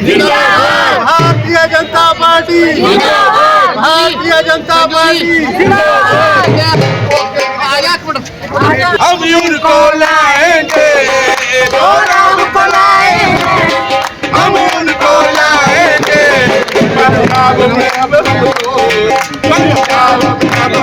Bharatiya Janata party. Bharatiya Janata party. हम उनको लाएँगे। हमको लाएँगे। हम उनको लाएँगे। पंजाब में अब पंजाब में अब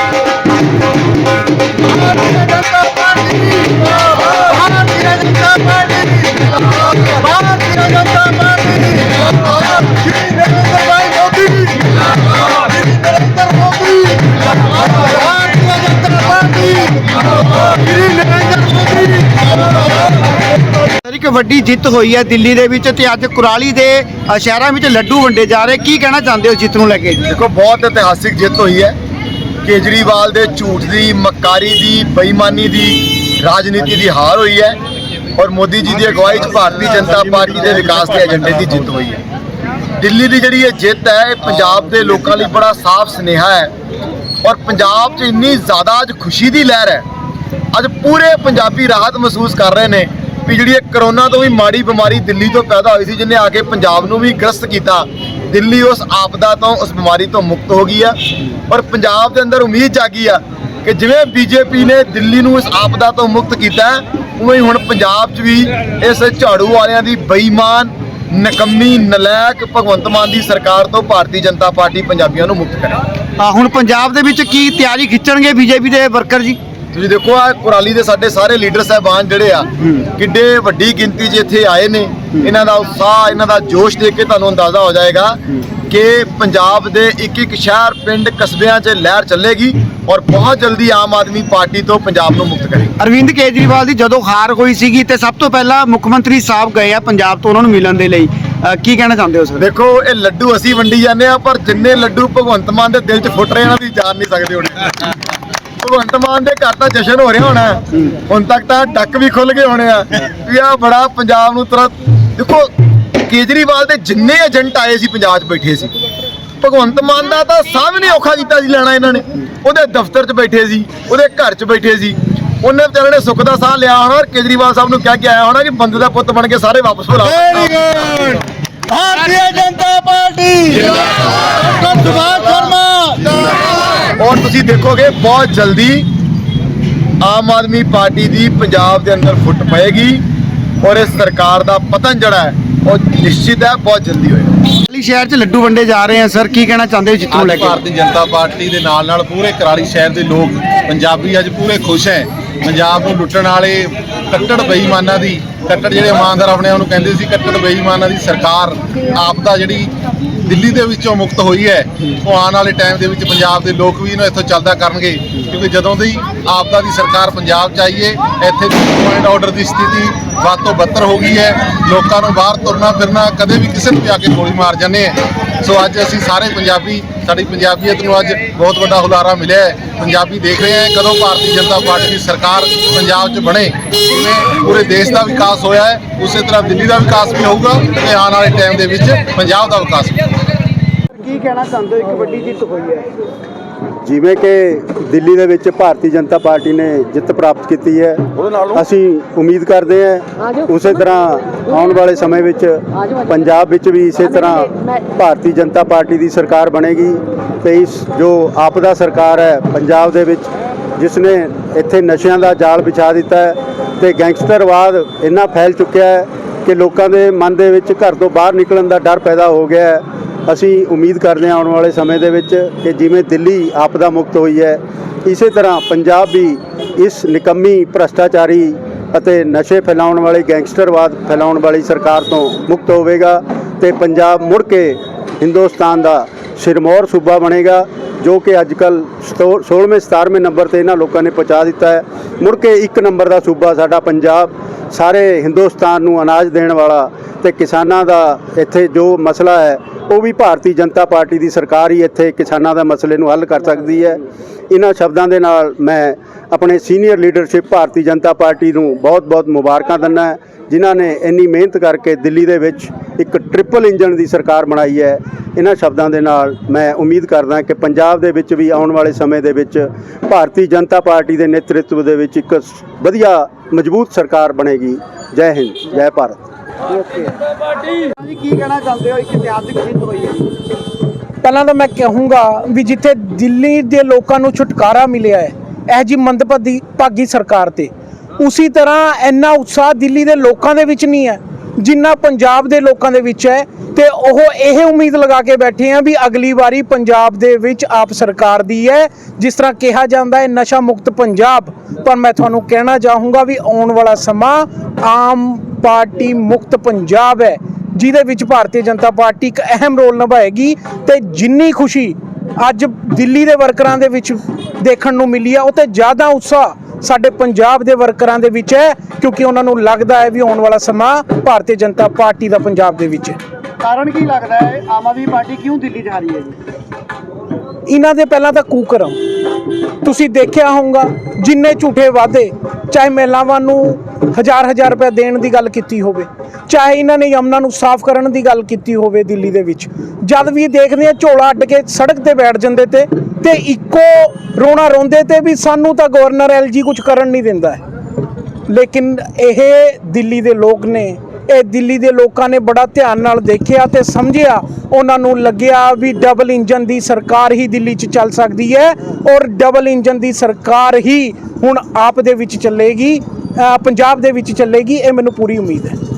ਇੱਕ ਵੱਡੀ ਜਿੱਤ ਹੋਈ ਹੈ ਦਿੱਲੀ ਦੇ ਵਿੱਚ ਤੇ ਅੱਜ ਕੁਰਾਲੀ ਦੇ ਸ਼ਹਿਰਾਂ ਵਿੱਚ ਲੱਡੂ ਵੰਡੇ ਜਾ ਰਹੇ। ਕੀ ਕਹਿਣਾ ਚਾਹੁੰਦੇ ਹੋ ਜਿੱਤ ਨੂੰ ਲੈ ਕੇ? ਦੇਖੋ, ਬਹੁਤ ਇਤਿਹਾਸਿਕ ਜਿੱਤ ਹੋਈ ਹੈ। ਕੇਜਰੀਵਾਲ ਦੇ ਝੂਠ ਦੀ, ਮੱਕਾਰੀ ਦੀ, ਬੇਈਮਾਨੀ ਦੀ, ਰਾਜਨੀਤੀ ਦੀ ਹਾਰ ਹੋਈ ਹੈ। ਔਰ ਮੋਦੀ ਜੀ ਦੀ ਅਗਵਾਈ 'ਚ ਭਾਰਤੀ ਜਨਤਾ ਪਾਰਟੀ ਦੇ ਵਿਕਾਸ ਦੇ ਏਜੰਡੇ ਦੀ ਜਿੱਤ ਹੋਈ ਹੈ। ਦਿੱਲੀ ਦੀ ਜਿਹੜੀ ਇਹ ਜਿੱਤ ਹੈ, ਇਹ ਪੰਜਾਬ ਦੇ ਲੋਕਾਂ ਲਈ ਬੜਾ ਸਾਫ਼ ਸੁਨੇਹਾ ਹੈ ਔਰ ਪੰਜਾਬ 'ਚ ਇੰਨੀ ਜ਼ਿਆਦਾ ਅੱਜ ਖੁਸ਼ੀ ਦੀ ਲਹਿਰ ਹੈ। ਅੱਜ ਪੂਰੇ ਪੰਜਾਬੀ ਰਾਹਤ ਮਹਿਸੂਸ ਕਰ ਰਹੇ ਨੇ ਵੀ ਜਿਹੜੀ ਇਹ ਕਰੋਨਾ ਤੋਂ ਵੀ ਮਾੜੀ ਬਿਮਾਰੀ ਦਿੱਲੀ ਤੋਂ ਪੈਦਾ ਹੋਈ ਸੀ ਜਿਹਨੇ ਆ ਕੇ ਪੰਜਾਬ ਨੂੰ ਵੀ ਗ੍ਰਸਤ ਕੀਤਾ, ਦਿੱਲੀ ਉਸ ਆਪਦਾ ਤੋਂ, ਉਸ ਬਿਮਾਰੀ ਤੋਂ ਮੁਕਤ ਹੋ ਗਈ ਆ ਔਰ ਪੰਜਾਬ ਦੇ ਅੰਦਰ ਉਮੀਦ ਜਾਗੀ ਆ ਕਿ ਜਿਵੇਂ ਬੀਜੇਪੀ ਨੇ ਦਿੱਲੀ ਨੂੰ ਇਸ ਆਪਦਾ ਤੋਂ ਮੁਕਤ ਕੀਤਾ ਉਵੇਂ ਹੀ ਹੁਣ ਪੰਜਾਬ 'ਚ ਵੀ ਇਸ ਝਾੜੂ ਵਾਲਿਆਂ ਦੀ ਬੇਈਮਾਨ ਨਕੰਮੀ ਨਲਾਇਕ ਭਗਵੰਤ ਮਾਨ ਦੀ ਸਰਕਾਰ ਤੋਂ ਭਾਰਤੀ ਜਨਤਾ ਪਾਰਟੀ ਪੰਜਾਬੀਆਂ ਨੂੰ ਮੁਕਤ ਕਰੇ। ਅ, ਹੁਣ ਪੰਜਾਬ ਦੇ ਵਿੱਚ ਕੀ ਤਿਆਰੀ ਖਿੱਚਣਗੇ ਬੀਜੇਪੀ ਦੇ ਵਰਕਰ ਜੀ? ਤੁਸੀਂ ਦੇਖੋ ਆ ਕੁਰਾਲੀ ਦੇ ਸਾਡੇ ਸਾਰੇ ਲੀਡਰ ਸਾਹਿਬਾਨ ਜਿਹੜੇ ਆ ਕਿੱਡੇ ਵੱਡੀ ਗਿਣਤੀ 'ਚ ਇੱਥੇ ਆਏ ਨੇ। ਇਹਨਾਂ ਦਾ ਉਤਸ਼ਾਹ ਇਹਨਾਂ ਦਾ ਜੋਸ਼ ਦੇਖ ਕੇ ਤੁਹਾਨੂੰ ਅੰਦਾਜ਼ਾ ਹੋ ਜਾਏਗਾ ਕਿ ਪੰਜਾਬ ਦੇ ਇੱਕ ਇੱਕ ਸ਼ਹਿਰ ਪਿੰਡ ਕਸਬਿਆਂ 'ਚ ਲਹਿਰ ਚੱਲੇਗੀ ਔਰ ਬਹੁਤ ਜਲਦੀ ਆਮ ਆਦਮੀ ਪਾਰਟੀ ਤੋਂ ਪੰਜਾਬ ਨੂੰ ਮੁਕਤ ਕਰੇਗੀ। ਅਰਵਿੰਦ ਕੇਜਰੀਵਾਲ ਦੀ ਜਦੋਂ ਹਾਰ ਹੋਈ ਸੀਗੀ ਤੇ ਸਭ ਤੋਂ ਪਹਿਲਾਂ ਮੁੱਖ ਮੰਤਰੀ ਸਾਹਿਬ ਗਏ ਆ ਪੰਜਾਬ ਤੋਂ ਉਹਨਾਂ ਨੂੰ ਮਿਲਣ ਦੇ ਲਈ। ਕੀ ਕਹਿਣਾ ਚਾਹੁੰਦੇ ਹੋ ਸਰ? ਦੇਖੋ ਇਹ ਲੱਡੂ ਅਸੀਂ ਵੰਡੀ ਜਾਂਦੇ ਆ ਪਰ ਜਿੰਨੇ ਲੱਡੂ ਭਗਵੰਤ ਮਾਨ ਦੇ ਦਿਲ 'ਚ ਫੁੱਟ ਰਹੇ ਆ, ਉਹਨਾਂ ਦੀ ਜਾਣ ਨਹੀਂ ਸਕਦੇ ਹੋਣੇ। ਭਗਵੰਤ ਮਾਨ ਦੇ ਘਰ ਤਾਂ ਜਸ਼ਨ ਹੋ ਰਿਹਾ ਹੋਣਾ। ਹੁਣ ਤੱਕ ਤਾਂ ਡੱਕ ਵੀ ਖੁੱਲ ਗਏ ਹੋਣੇ ਆ। ਵੀ ਆ ਬੜਾ ਪੰਜਾਬ ਨੂੰ ਤੁਰੰਤ ਦੇਖੋ ਕੇਜਰੀਵਾਲ ਦੇ ਜਿੰਨੇ ਏਜੰਟ ਆਏ ਸੀ ਪੰਜਾਬ 'ਚ ਬੈਠੇ ਸੀ ਭਗਵੰਤ ਮਾਨ ਦਾ ਤਾਂ ਸਭ ਨੇ ਔਖਾ ਕੀਤਾ ਸੀ ਲੈਣਾ ਇਹਨਾਂ ਨੇ। ਉਹਦੇ ਦਫ਼ਤਰ 'ਚ ਬੈਠੇ ਸੀ ਉਹਦੇ ਘਰ 'ਚ ਬੈਠੇ ਸੀ। ਉਹਨੇ ਵਿਚਾਰੇ ਨੇ ਸੁੱਖ ਦਾ ਸਾਹ ਲਿਆ ਹੋਣਾ ਕੇਜਰੀਵਾਲ ਸਾਹਿਬ ਨੂੰ ਕਹਿ ਕੇ ਆਇਆ ਹੋਣਾ ਕਿ ਬੰਦੇ ਦਾ ਪੁੱਤ ਬਣ ਕੇ ਸਾਰੇ ਵਾਪਸ ਔਰ ਤੁਸੀਂ ਦੇਖੋਗੇ ਬਹੁਤ ਜਲਦੀ ਆਮ ਆਦਮੀ ਪਾਰਟੀ ਦੀ ਪੰਜਾਬ ਦੇ ਅੰਦਰ ਫੁੱਟ ਪਏਗੀ। ਔਰ ਇਸ ਸਰਕਾਰ ਦਾ ਪਤਨ ਜਿਹੜਾ ਹੈ ਉਹ ਨਿਸ਼ਚਿਤ ਹੈ ਬਹੁਤ ਜਲਦੀ ਹੋਏਗਾ। ਦਿੱਲੀ ਸ਼ਹਿਰ 'ਚ ਲੱਡੂ ਵੰਡੇ ਜਾ ਰਹੇ ਆ ਸਰ ਕੀ ਕਹਿਣਾ ਚਾਹੁੰਦੇ ਹੋ ਜਿੱਤ ਨੂੰ ਲੈ ਕੇ? ਭਾਰਤੀ ਜਨਤਾ ਪਾਰਟੀ ਦੇ ਨਾਲ ਨਾਲ ਪੂਰੇ ਕਰਾਲੀ ਸ਼ਹਿਰ ਦੇ ਲੋਕ ਪੰਜਾਬੀ ਅੱਜ ਪੂਰੇ ਖੁਸ਼ ਹੈ। ਪੰਜਾਬ ਨੂੰ ਲੁੱਟਣ ਵਾਲੇ ਕੱਟੜ ਬੇਈਮਾਨਾਂ ਦੀ ਕੱਟੜ ਜਿਹੜੇ ਇਮਾਨਦਾਰ ਆਪਣੇ ਉਹਨੂੰ ਕਹਿੰਦੇ ਸੀ ਕੱਟੜ ਬੇਈਮਾਨਾਂ ਦੀ ਸਰਕਾਰ ਆਪ ਦਾ ਜਿਹੜੀ ਦਿੱਲੀ ਦੇ ਵਿੱਚੋਂ ਮੁਕਤ ਹੋਈ ਹੈ ਉਹ ਆਉਣ ਵਾਲੇ ਟਾਈਮ ਦੇ ਵਿੱਚ ਪੰਜਾਬ ਦੇ ਲੋਕ ਵੀ ਇਹਨੂੰ ਇੱਥੋਂ ਚੱਲਦਾ ਕਰਨਗੇ। ਕਿਉਂਕਿ ਜਦੋਂ ਦੀ ਆਪਦਾ ਦੀ ਸਰਕਾਰ ਪੰਜਾਬ ਚ ਆਈ ਹੈ ਇੱਥੇ ਪੁਆਇੰਟ ਆਰਡਰ ਦੀ ਸਥਿਤੀ ਵੱਧ ਤੋਂ ਬੱਤਰ ਹੋ ਗਈ ਹੈ। ਲੋਕਾਂ ਨੂੰ ਬਾਹਰ ਤੁਰਨਾ ਫਿਰਨਾ ਕਦੇ ਵੀ ਕਿਸੇ ਨੂੰ ਵੀ ਆ ਕੇ ਗੋਲੀ ਮਾਰ ਜਾਂਦੇ ਆ। ਸੋ ਅੱਜ ਅਸੀਂ ਸਾਰੇ ਪੰਜਾਬੀ, ਸਾਡੀ ਪੰਜਾਬੀਅਤ ਨੂੰ ਅੱਜ ਬਹੁਤ ਵੱਡਾ ਹੁਲਾਰਾ ਮਿਲਿਆ ਹੈ। ਪੰਜਾਬੀ ਦੇਖ ਰਹੇ ਹੈ ਕਦੋਂ ਭਾਰਤੀ ਜਨਤਾ ਪਾਰਟੀ ਦੀ ਸਰਕਾਰ ਪੰਜਾਬ 'ਚ ਬਣੇ। ਜਿਵੇਂ ਪੂਰੇ ਦੇਸ਼ ਦਾ ਵਿਕਾਸ ਹੋਇਆ ਹੈ, ਉਸੇ ਤਰ੍ਹਾਂ ਦਿੱਲੀ ਦਾ ਵਿਕਾਸ ਵੀ ਹੋਊਗਾ ਤੇ ਆਉਣ ਵਾਲੇ ਟਾਈਮ ਦੇ ਵਿੱਚ ਪੰਜਾਬ ਦਾ ਵਿਕਾਸ ਵੀ ਹੋਊਗਾ। ਕੀ ਕਹਿਣਾ ਚਾਹੁੰਦੇ ਹੋ? ਇੱਕ ਵੱਡੀ ਜਿੱਤ ਹੋਈ ਹੈ। ਜਿਵੇਂ ਕਿ ਦਿੱਲੀ ਦੇ ਵਿੱਚ ਭਾਰਤੀ ਜਨਤਾ ਪਾਰਟੀ ਨੇ ਜਿੱਤ ਪ੍ਰਾਪਤ ਕੀਤੀ ਹੈ ਅਸੀਂ ਉਮੀਦ ਕਰਦੇ ਹਾਂ ਉਸੇ ਤਰ੍ਹਾਂ ਆਉਣ ਵਾਲੇ ਸਮੇਂ ਵਿੱਚ ਪੰਜਾਬ ਵਿੱਚ ਵੀ ਇਸੇ ਤਰ੍ਹਾਂ ਭਾਰਤੀ ਜਨਤਾ ਪਾਰਟੀ ਦੀ ਸਰਕਾਰ ਬਣੇਗੀ ਤੇ ਇਸ ਜੋ ਆਪਦਾ ਸਰਕਾਰ ਹੈ ਪੰਜਾਬ ਦੇ ਵਿੱਚ ਜਿਸ ਨੇ ਇੱਥੇ ਨਸ਼ਿਆਂ ਦਾ ਜਾਲ ਵਿਛਾ ਦਿੱਤਾ ਹੈ ਤੇ ਗੈਂਗਸਟਰਵਾਦ ਇੰਨਾ ਫੈਲ ਚੁੱਕਿਆ ਹੈ ਕਿ ਲੋਕਾਂ ਦੇ ਮਨ ਦੇ ਵਿੱਚ ਘਰ ਤੋਂ ਬਾਹਰ ਨਿਕਲਣ ਦਾ ਡਰ ਪੈਦਾ ਹੋ ਗਿਆ ਹੈ। ਅਸੀਂ ਉਮੀਦ ਕਰਦੇ ਹਾਂ ਆਉਣ ਵਾਲੇ ਸਮੇਂ ਦੇ ਵਿੱਚ ਕਿ ਜਿਵੇਂ ਦਿੱਲੀ ਆਪਦਾ ਮੁਕਤ ਹੋਈ ਹੈ, ਇਸੇ ਤਰ੍ਹਾਂ ਪੰਜਾਬ ਵੀ ਇਸ ਨਿਕੰਮੀ ਭ੍ਰਸ਼ਟਾਚਾਰੀ ਅਤੇ ਨਸ਼ੇ ਫੈਲਾਉਣ ਵਾਲੇ ਗੈਂਗਸਟਰਵਾਦ ਫੈਲਾਉਣ ਵਾਲੀ ਸਰਕਾਰ ਤੋਂ ਮੁਕਤ ਹੋਵੇਗਾ ਤੇ ਪੰਜਾਬ ਮੁੜ ਕੇ ਹਿੰਦੁਸਤਾਨ ਦਾ ਸਿਰਮੌਰ ਸੂਬਾ ਬਣੇਗਾ, ਜੋ ਕਿ ਅੱਜ ਕੱਲ 16ਵੇਂ 17ਵੇਂ ਨੰਬਰ ਤੇ ਇਹਨਾਂ ਲੋਕਾਂ ਨੇ ਪਹੁੰਚਾ ਦਿੱਤਾ ਹੈ। ਮੁੜ ਕੇ ਇੱਕ ਨੰਬਰ ਦਾ ਸੂਬਾ ਸਾਡਾ ਪੰਜਾਬ, ਸਾਰੇ ਹਿੰਦੁਸਤਾਨ ਨੂੰ ਅਨਾਜ ਦੇਣ ਵਾਲਾ ਤੇ ਕਿਸਾਨਾਂ ਦਾ ਇੱਥੇ ਜੋ ਮਸਲਾ ਹੈ ਉਹ ਵੀ ਭਾਰਤੀ ਜਨਤਾ ਪਾਰਟੀ ਦੀ ਸਰਕਾਰ ਹੀ ਇੱਥੇ ਕਿਸਾਨਾਂ ਦਾ ਮਸਲੇ ਨੂੰ ਹੱਲ ਕਰ ਸਕਦੀ ਹੈ। ਇਹਨਾਂ ਸ਼ਬਦਾਂ ਦੇ ਨਾਲ ਮੈਂ ਆਪਣੇ senior leadership Bharatiya Janata Party ਨੂੰ ਬਹੁਤ-ਬਹੁਤ ਮੁਬਾਰਕਾਂ ਦਿੰਦਾ ਜਿਨ੍ਹਾਂ ਨੇ ਇੰਨੀ ਮਿਹਨਤ ਕਰਕੇ ਦਿੱਲੀ ਦੇ ਵਿੱਚ ਇੱਕ ਟ੍ਰਿਪਲ ਇੰਜਨ ਦੀ ਸਰਕਾਰ ਬਣਾਈ ਹੈ। ਇਹਨਾਂ ਸ਼ਬਦਾਂ ਦੇ ਨਾਲ ਮੈਂ ਉਮੀਦ ਕਰਦਾ ਕਿ ਪੰਜਾਬ ਦੇ ਵਿੱਚ ਵੀ ਆਉਣ ਵਾਲੇ ਸਮੇਂ ਦੇ ਵਿੱਚ ਭਾਰਤੀ ਜਨਤਾ ਪਾਰਟੀ ਦੇ ਨੇਤਰਤਵ ਦੇ ਵਿੱਚ ਇੱਕ ਵਧੀਆ, ਮਜ਼ਬੂਤ ਸਰਕਾਰ ਬਣੇਗੀ। ਜੈ ਹਿੰਦ, ਜੈ ਭਾਰਤ। ਜੀ ਕੀ ਕਹਿਣਾ ਚਾਹੁੰਦੇ ਹੋ? ਇੱਕ ਇਤਿਹਾਸਿਕ ਜਿੱਤ ਹੋਈ ਹੈ। ਪਹਿਲਾਂ ਤਾਂ ਮੈਂ ਕਹੂੰਗਾ ਵੀ ਜਿੱਥੇ ਦਿੱਲੀ ਦੇ ਲੋਕਾਂ ਨੂੰ ਛੁਟਕਾਰਾ ਮਿਲਿਆ ਹੈ, ਇਹ ਜੀ ਮੰਦਪਦੀ ਭਾਗੀ ਸਰਕਾਰ ਤੇ। ਉਸੇ ਤਰ੍ਹਾਂ ਇੰਨਾ ਉਤਸ਼ਾਹ ਦਿੱਲੀ ਦੇ ਲੋਕਾਂ ਦੇ ਵਿੱਚ ਨਹੀਂ ਹੈ। ਜਿੰਨਾ ਪੰਜਾਬ ਦੇ ਲੋਕਾਂ ਦੇ ਵਿੱਚ ਹੈ ਤੇ ਉਹ ਇਹ ਉਮੀਦ ਲਗਾ ਕੇ ਬੈਠੇ ਆ ਵੀ ਅਗਲੀ ਵਾਰੀ ਪੰਜਾਬ ਦੇ ਵਿੱਚ ਆਪ ਸਰਕਾਰ ਦੀ ਹੈ। ਜਿਸ ਤਰ੍ਹਾਂ ਕਿਹਾ ਜਾਂਦਾ ਹੈ, ਨਸ਼ਾ ਮੁਕਤ ਪੰਜਾਬ। ਪਰ ਮੈਂ ਤੁਹਾਨੂੰ ਕਹਿਣਾ ਚਾਹੂੰਗਾ ਵੀ ਆਉਣ ਵਾਲਾ ਸਮਾਂ ਆਮ ਪਾਰਟੀ ਮੁਕਤ ਪੰਜਾਬ ਹੈ, ਜਿਹਦੇ ਵਿੱਚ ਭਾਰਤੀ ਜਨਤਾ ਪਾਰਟੀ ਇੱਕ ਅਹਿਮ ਰੋਲ ਨਿਭਾਏਗੀ ਤੇ ਜਿੰਨੀ ਖੁਸ਼ੀ ਅੱਜ ਦਿੱਲੀ ਦੇ ਵਰਕਰਾਂ ਦੇ ਵਿੱਚ ਦੇਖਣ ਨੂੰ ਮਿਲੀ ਹੈ ਉਹ ਤੇ ਜ਼ਿਆਦਾ ਉਤਸ਼ਾਹ ਸਾਡੇ ਪੰਜਾਬ ਦੇ ਵਰਕਰਾਂ ਦੇ ਵਿੱਚ ਹੈ ਕਿਉਂਕਿ ਉਹਨਾਂ ਨੂੰ ਲੱਗਦਾ ਹੈ ਵੀ ਆਉਣ ਵਾਲਾ ਸਮਾਂ ਭਾਰਤੀ ਜਨਤਾ ਪਾਰਟੀ ਦਾ ਪੰਜਾਬ ਦੇ ਵਿੱਚ ਹੈ। ਕਾਰਨ ਕੀ ਲੱਗਦਾ ਹੈ? ਆਮ ਆਦਮੀ ਪਾਰਟੀ ਕਿਉਂ ਦਿੱਲੀ ਜਾ ਰਹੀ ਹੈ ਜੀ? ਇਹਨਾਂ ਦੇ ਪਹਿਲਾਂ ਤਾਂ ਕੂਕਰਮ ਤੁਸੀਂ ਦੇਖਿਆ ਹੋਊਗਾ ਜਿੰਨੇ ਝੂਠੇ ਵਾਅਦੇ ਚਾਹੇ ਮਹਿਲਾਵਾਂ ਨੂੰ ਹਜ਼ਾਰ ਹਜ਼ਾਰ ਰੁਪਏ ਦੇਣ ਦੀ ਗੱਲ ਕੀਤੀ ਹੋਵੇ, ਚਾਹੇ ਇਹਨਾਂ ਨੇ ਯਮਨਾ ਨੂੰ ਸਾਫ਼ ਕਰਨ ਦੀ ਗੱਲ ਕੀਤੀ ਹੋਵੇ ਦਿੱਲੀ ਦੇ ਵਿੱਚ, ਜਦ ਵੀ ਦੇਖਦੇ ਆ ਝੋਲਾ ਅੱਡ ਕੇ ਸੜਕ ਤੇ ਬੈਠ ਜਾਂਦੇ ਤੇ ਤੇ ਇੱਕੋ ਰੋਣਾ ਰੋਂਦੇ ਤੇ ਵੀ ਸਾਨੂੰ ਤਾਂ ਗਵਰਨਰ ਐਲਜੀ ਕੁਝ ਕਰਨ ਨਹੀਂ ਦਿੰਦਾ ਲੇਕਿਨ ਇਹ ਦਿੱਲੀ ਦੇ ਲੋਕ ਨੇ, ਇਹ ਦਿੱਲੀ ਦੇ ਲੋਕਾਂ ਨੇ ਬੜਾ ਧਿਆਨ ਨਾਲ ਦੇਖਿਆ ਤੇ ਸਮਝਿਆ, ਉਹਨਾਂ ਨੂੰ ਲੱਗਿਆ ਵੀ ਡਬਲ ਇੰਜਨ ਦੀ ਸਰਕਾਰ ਹੀ ਦਿੱਲੀ 'ਚ ਚੱਲ ਸਕਦੀ ਹੈ ਔਰ ਡਬਲ ਇੰਜਨ ਦੀ ਸਰਕਾਰ ਹੀ ਹੁਣ ਆਪ ਦੇ ਵਿੱਚ ਚੱਲੇਗੀ। ਪੰਜਾਬ ਦੇ ਵਿੱਚ ਚੱਲੇਗੀ ਇਹ ਮੈਨੂੰ ਪੂਰੀ ਉਮੀਦ ਹੈ।